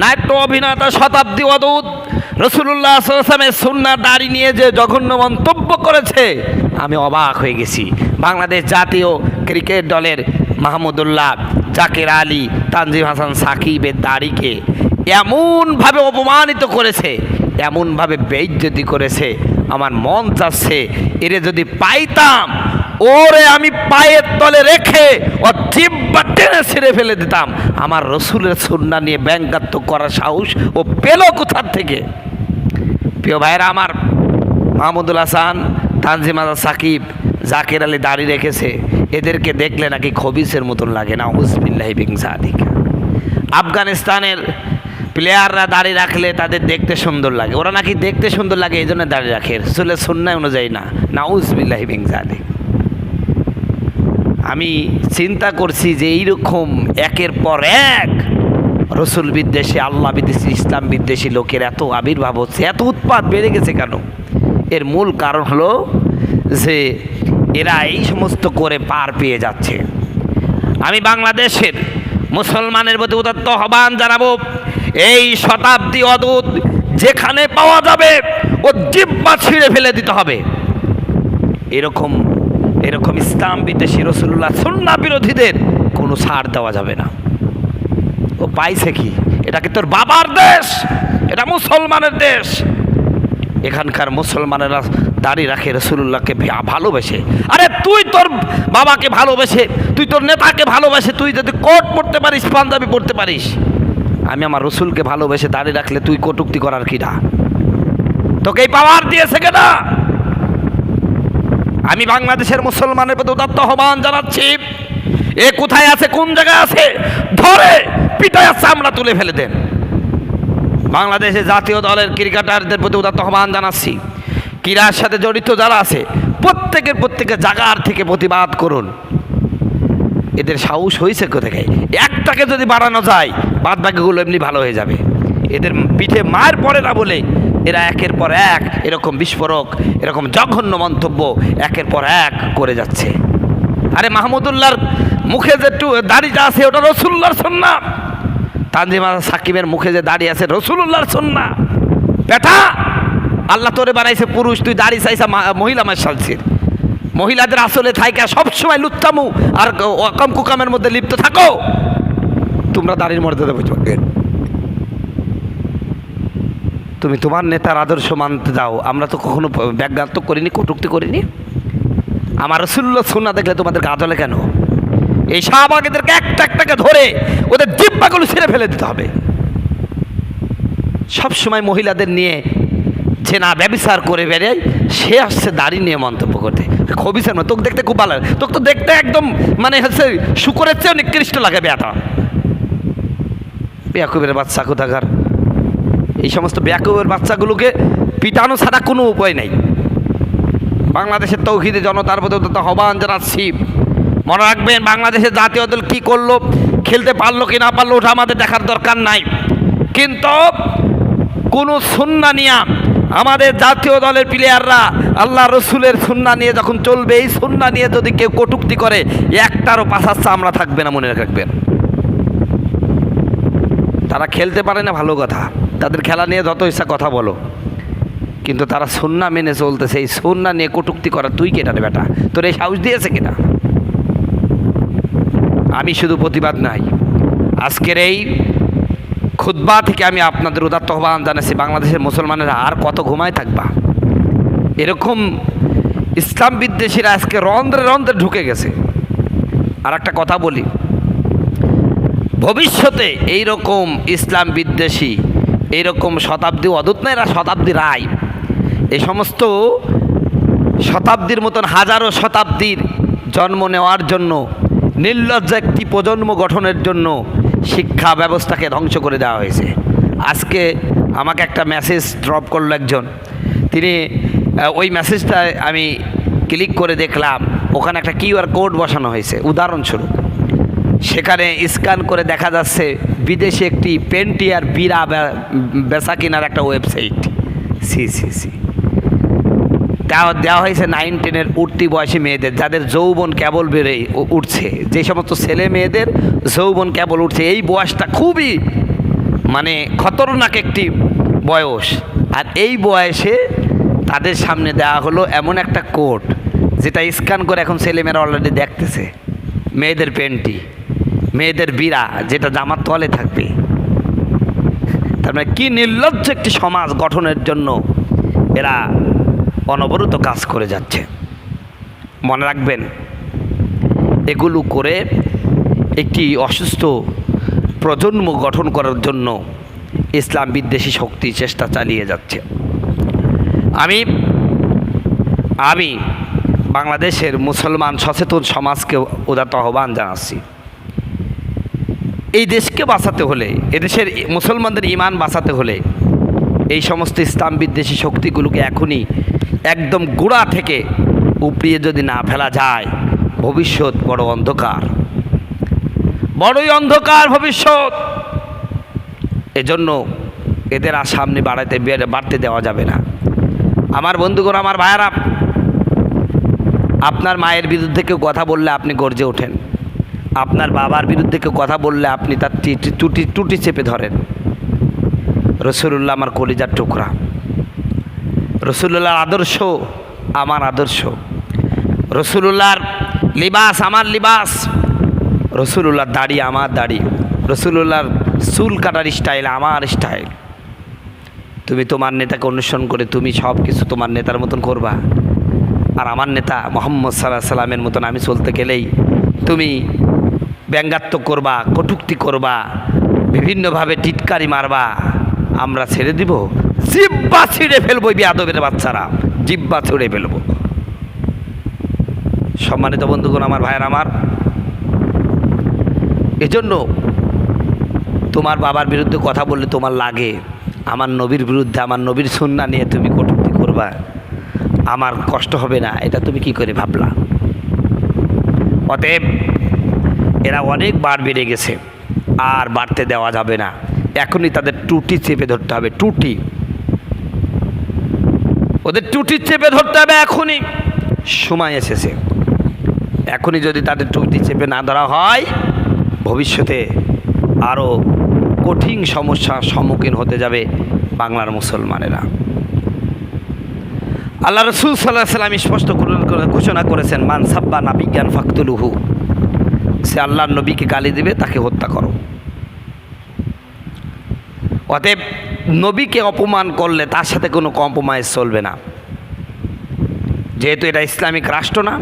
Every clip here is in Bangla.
নাট্য অভিনেতা শতাব্দী অদূত রসুল্লাহ আসলামের সুন্না দাড়ি নিয়ে যে জঘন্য মন্তব্য করেছে, আমি অবাক হয়ে গেছি। বাংলাদেশ জাতীয় ক্রিকেট দলের মাহমুদুল্লাহ জাকির আলী তানজিম হাসান সাকিবের দাড়িকে এমনভাবে অপমানিত করেছে, এমনভাবে বেইজ্জতি করেছে, আমার মন চাচ্ছে এরে যদি পাইতাম, ওরে আমি পায়ের তলে রেখে ও জিব্বা টেনে ছেড়ে ফেলে দিতাম। আমার রসুলের সুন্না নিয়ে ব্যঙ্গাত্ম করার সাহস ও পেল কোথার থেকে? প্রিয় ভাইরা আমার মাহমুদুল হাসান, তানজিম আজা সাকিব, জাকির আলী দাড়ি রেখেছে। এদেরকে দেখলে নাকি খবিসের মতন লাগে না হুসবিল্লাহি বিং সাদিক আফগানিস্তানের প্লেয়াররা দাড়ি রাখলে তাদের দেখতে সুন্দর লাগে। ওরা নাকি দেখতে সুন্দর লাগে, এই জন্য দাড়ি রাখে। রসুলের সুন্নায় অনুযায়ী না না হুসবিল্লাহি বিং সাদিক আমি চিন্তা করছি যে এইরকম একের পর এক রসুল বিদ্বেষী, আল্লাহ বিদ্বেষী, ইসলাম বিদ্বেষী লোকের এত আবির্ভাব হচ্ছে, এত উৎপাদ বেড়ে গেছে কেন? এর মূল কারণ হলো যে এরা এই সমস্ত করে পার পেয়ে যাচ্ছে। আমি বাংলাদেশের মুসলমানের প্রতি উদাত্ত আহ্বান জানাব, এই শতাব্দী অদূত যেখানে পাওয়া যাবে ও জিব্বা ছিঁড়ে ফেলে দিতে হবে। এরকম এরকম ইসলাম বিদ্বেষী রসুল্লাহ সুন্না বিরোধীদের কোনো ছাড় দেওয়া যাবে না। ও পাইছে কি? এটা কি তোর বাবার দেশ? এটা মুসলমানের দেশ? এখানকার মুসলমানেরা দাঁড়িয়ে রাখে রসুল্লাহকে ভালোবেসে। আরে তুই তোর বাবাকে ভালোবেসে, তুই তোর নেতাকে ভালোবেসে, তুই যদি কোট পড়তে পারিস, পাঞ্জাবি পড়তে পারিস, আমি আমার রসুলকে ভালোবেসে দাঁড়িয়ে রাখলে তুই কটুক্তি করার কিনা তোকে এই পাওয়ার দিয়েছে কেনা? আমি বাংলাদেশের মুসলমানের প্রতি উদাত্ত আহ্বান জানাচ্ছি। এ কোথায় আছে, কোন জায়গায় আছে? ধরে পিটায় চামড়া তুলে ফেলে দেন। বাংলাদেশে জাতীয় দলের ক্রিকেটারদের প্রতি উদাত্ত আহ্বান জানাচ্ছি। ক্রীড়ার সাথে জড়িত যারা আছে, প্রত্যেকের প্রত্যেকের জায়গার থেকে প্রতিবাদ করুন। এদের সাহস হয়েছে কোথায় একটাকে যদি বাড়ানো যায় বাদ বাকিগুলো এমনি ভালো হয়ে যাবে। এদের পিঠে মার পড়ে না বলে এরা একের পর এক এরকম বিস্ফোরক, এরকম জঘন্য মন্তব্য একের পর এক করে যাচ্ছে। আরে মাহমুদুল্লাহর মুখে যে দাড়িটা আছে, ওটা রসুল্লাহর সন্না তানজিমা সাকিবের মুখে যে দাড়ি আছে রসুল্লাহর সন্না বেটা, আল্লাহ তোরে বানাইছে পুরুষ, তুই দাড়ি চাইছা মহিলা মাসালছির মহিলাদের আসলে থাইকা সবসময় লুচ্চামু আর অকম কুকামের মধ্যে লিপ্ত থাকো। তোমরা দাড়ির মর্যাদা বুঝব। তুমি তোমার নেতার আদর্শ মানতে যাও আমরা তো কখনো ব্যাঘাত করিনি, কটুক্তি করিনি। আমার রসুল্লাহ সুন্না দেখলে তোমাদের গা জ্বলে কেন? এই শাহবাগেদেরকে একটা একটাকে ধরে ওদের জিব্বাগুলো ছেড়ে ফেলে দিতে হবে। সবসময় মহিলাদের নিয়ে যে না ব্যবচার করে বেড়ায় সে আসছে দাড়ি নিয়ে মন্তব্য করতে। খবিসের মতো তোকে দেখতে খুব ভালো তোকে তো দেখতে একদম মানে হচ্ছে শুকরের চেয়ে নিকৃষ্ট লাগে বেয়াটা। বেয়াকুবের বাচ্চা কোথাকার? এই সমস্ত বেয়াকুবের বাচ্চাগুলোকে পিটানো ছাড়া কোনো উপায় নেই। বাংলাদেশের তৌহিদে জনতার প্রতি তো আহ্বান জানাচ্ছি। মনে রাখবেন, বাংলাদেশের জাতীয় দল কী করল, খেলতে পারল কি না পারল ওটা আমাদের দেখার দরকার নাই। কিন্তু কোনো সুন্না নিয়া আমাদের জাতীয় দলের প্লেয়াররা আল্লাহ রসুলের সুন্না নিয়ে যখন চলবে, এই সুন্না নিয়ে যদি কেউ কটুক্তি করে, একটারও পাশাচ্ছা আমরা থাকবে না মনে রাখবেন। তারা খেলতে পারে না, ভালো কথা। তাদের খেলা নিয়ে যত ইচ্ছা কথা বলো। কিন্তু তারা সুন্না মেনে চলতেছে, এই সুন্না নিয়ে কটুক্তি করা তুই কেটা বেটা? তোর এই সাহস দিয়েছে কিনা আমি শুধু প্রতিবাদ নাই। আজকের এই খুদ্া থেকে আমি আপনাদের উদাত্ত আহ্বান জানাচ্ছি, বাংলাদেশের মুসলমানেরা আর কত ঘুমায় থাকবা? এরকম ইসলাম বিদ্বেষীরা আজকে রন্ধ্রে রন্ধ্রে ঢুকে গেছে। আর একটা কথা বলি, ভবিষ্যতে এই রকম ইসলাম বিদ্বেষী এইরকম শতাব্দী অদূত না এরা শতাব্দী রায়? এই সমস্ত শতাব্দীর মতন হাজারো শতাব্দীর জন্ম নেওয়ার জন্য, নির্লজ্জ একটি প্রজন্ম গঠনের জন্য শিক্ষা ব্যবস্থাকে ধ্বংস করে দেওয়া হয়েছে। আজকে আমাকে একটা মেসেজ ড্রপ করল একজন। তিনি ওই মেসেজটা আমি ক্লিক করে দেখলাম, ওখানে একটা কিউআর কোড বসানো হয়েছে। উদাহরণস্বরূপ সেখানে স্ক্যান করে দেখা যাচ্ছে বিদেশে একটি পেন্টিয়ার বিরা বেচা কেনার একটা ওয়েবসাইট সি সি সি। দেওয়া দেওয়া হয়েছে নাইন টেনের উঠতি বয়সী মেয়েদের, যাদের যৌবন কেবল বেড়ে উঠছে। যে সমস্ত ছেলে মেয়েদের যৌবন কেবল উঠছে। এই বয়সটা খুবই মানে খতরনাক একটি বয়স। আর এই বয়সে তাদের সামনে দেওয়া হলো এমন একটা কোট যেটা স্ক্যান করে এখন ছেলেমেয়েরা অলরেডি দেখতেছে। মেয়েদের প্যান্টি মেয়েদের বিড়া যেটা জামার তলে থাকবে। তার মানে কী নির্লজ্জ একটি সমাজ গঠনের জন্য এরা অনবরত কাজ করে যাচ্ছে। মনে রাখবেন, এগুলো করে একটি অসুস্থ প্রজন্ম গঠন করার জন্য ইসলাম বিদ্বেষী শক্তি চেষ্টা চালিয়ে যাচ্ছে। আমি আমি বাংলাদেশের মুসলমান সচেতন সমাজকে উদাত্ত আহ্বান জানাচ্ছি। এই দেশকে বাঁচাতে হলে এদেশের মুসলমানদের ইমান বাঁচাতে হলে, এই সমস্ত ইসলাম বিদ্বেষী শক্তিগুলোকে এখনই একদম গোড়া থেকে উপড়িয়ে যদি না ফেলা যায়, ভবিষ্যৎ বড় অন্ধকার। বড়ই অন্ধকার ভবিষ্যৎ! এজন্য এদের আর সামনে বাড়াতে বাড়তে দেওয়া যাবে না। আমার বন্ধুগণ, আমার ভাইয়ারা, আপনার মায়ের বিরুদ্ধে কেউ কথা বললে আপনি গর্জে ওঠেন। আপনার বাবার বিরুদ্ধে কেউ কথা বললে আপনি তার টুটি টুটি চেপে ধরেন। রসুল্লাহ আমার কলিজার টুকরা। রসুল্লাহর আদর্শ আমার আদর্শ। রসুল্লাহর লিবাস আমার লিবাস। রসুল্লাহর দাড়ি আমার দাড়ি। রসুল্লাহর চুল কাটার স্টাইল আমার স্টাইল। তুমি তোমার নেতাকে অনুসরণ করে তুমি সব কিছু তোমার নেতার মতন করবা। আর আমার নেতা মোহাম্মদ সাল্লাহ সাল্লামের মতন আমি চলতে গেলেই তুমি ব্যঙ্গাত্মক করবা, কটুক্তি করবা, বিভিন্নভাবে টিটকারি মারবা, আমরা ছেড়ে দিব। জিব্বা ছিঁড়ে ফেলব এই আদবের বাচ্চারা। জিব্বা ছিঁড়ে ফেলব। সম্মানিত বন্ধুগণ, আমার ভাইয়ের আমার, এজন্য তোমার বাবার বিরুদ্ধে কথা বললে তোমার লাগে। আমার নবীর বিরুদ্ধে, আমার নবীর সুন্না নিয়ে তুমি কটুক্তি করবা। আমার কষ্ট হবে না, এটা তুমি কি করে ভাবলা? অতএব এরা অনেক বার বেড়ে গেছে। আর বাড়তে দেওয়া যাবে না। এখনই তাদের টুটি চেপে ধরতে হবে, টুটি। ওদের টুটি চেপে ধরতে হবে এখনই। সময় এসেছে। এখনই যদি তাদের টুটি চেপে না ধরা হয়, ভবিষ্যতে আরও কঠিন সমস্যার সম্মুখীন হতে যাবে বাংলার মুসলমানেরা। আল্লাহ রসুল সাল্লাহ সাল্লাম স্পষ্ট ঘোষণা করেছেন, মান সাব্বা না বিজ্ঞান ফাকতুলুহু। সে আল্লাহর নবীকে গালি দেবে, তাকে হত্যা করো। অতএব নবীকে অপমান করলে তার সাথে কোনো কম্প্রোমাইজ চলবে না। যেহেতু এটা ইসলামিক রাষ্ট্র না,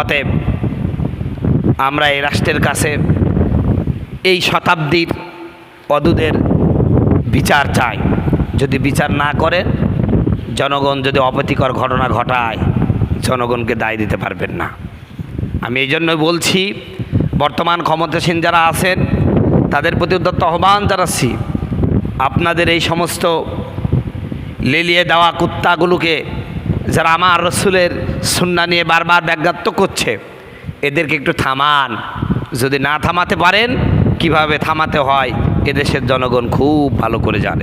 অতএব আমরা এই রাষ্ট্রের কাছে এই শতাব্দীর পদুদের বিচার চাই। যদি বিচার না করে জনগণ যদি অপ্রীতিকর ঘটনা ঘটায়, জনগণকে দায় দিতে পারবেন না। আমি এই জন্যই বলছি, বর্তমান ক্ষমতাসীন যারা আছেন, তাদের প্রতি উদ্যত্ত আহ্বান জানাচ্ছি। আপনাদের এই সমস্ত লেলিয়ে দেওয়া কুত্তাগুলোকে যারা আমার রসুলের সুন্না নিয়ে বারবার ব্যাঘাত করছে, এদেরকে একটু থামান। যদি না থামাতে পারেন, কীভাবে থামাতে হয়, এদেশের জনগণ খুব ভালো করে জানে।